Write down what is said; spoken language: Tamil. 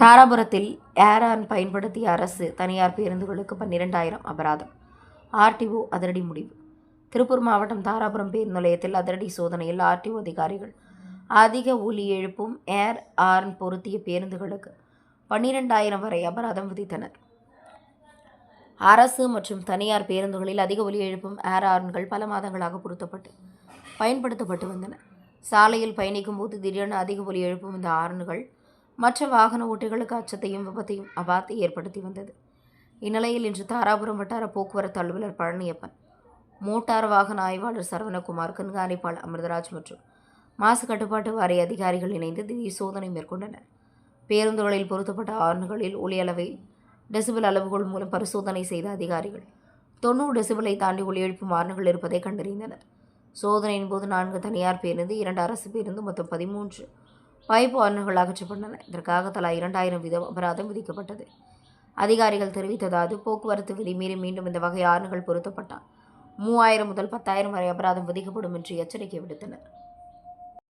தாராபுரத்தில் ஏரான் பயன்படுத்திய அரசு தனியார் பேருந்துகளுக்கு பன்னிரெண்டாயிரம் அபராதம். ஆர்டிஓ அதிரடி முடிவு. திருப்பூர் மாவட்டம் தாராபுரம் பேருந்து நிலையத்தில் அதிரடி சோதனையில் ஆர்டிஓ அதிகாரிகள் அதிக ஒலி எழுப்பும் ஏர் ஆர்ன் பொருத்திய பேருந்துகளுக்கு பன்னிரெண்டாயிரம் வரை அபராதம் விதித்தனர். அரசு மற்றும் தனியார் பேருந்துகளில் அதிக ஒலி எழுப்பும் ஏர் ஆர்ன்கள் பல மாதங்களாக பொருத்தப்பட்டு பயன்படுத்தப்பட்டு வந்தன. சாலையில் பயணிக்கும் போது திடீரென அதிக ஒலி எழுப்பும் இந்த ஆர்ன்கள் மற்ற வாகன ஓட்டிகளுக்கு அச்சத்தையும் விபத்தையும் அபாத்தை ஏற்படுத்தி வந்தது. இந்நிலையில் இன்று தாராபுரம் வட்டார போக்குவரத்து அலுவலர் பழனியப்பன் மோட்டார் வாகன ஆய்வாளர் சரவணகுமார் கண்காணிப்பாளர் அமிர்தராஜ் மற்றும் மாசு கட்டுப்பாட்டு வாரிய அதிகாரிகள் இணைந்து திடீர் சோதனை மேற்கொண்டனர். பேருந்துகளில் பொருத்தப்பட்ட ஆர்ன்களில் ஒளி அளவை டெசிபல் அளவுகள் மூலம் பரிசோதனை செய்த அதிகாரிகள் தொண்ணூறு டெசிபலை தாண்டி ஒளி எழுப்பும் ஆர்ன்கள் இருப்பதை கண்டறிந்தனர். சோதனையின் போது நான்கு தனியார் பேருந்து இரண்டு அரசு பேருந்து மொத்தம் பதிமூன்று பைப் அகற்றப்பட்டன இதற்காக தலா இரண்டாயிரம் வீதம் அபராதம் விதிக்கப்பட்டது. அதிகாரிகள் தெரிவித்ததாவது போக்குவரத்து விதி மீறி மீண்டும் இந்த வகை ஆறுகள் பொருத்தப்பட்டால் மூவாயிரம் முதல் பத்தாயிரம் வரை அபராதம் விதிக்கப்படும் என்று எச்சரிக்கை விடுத்தனர்.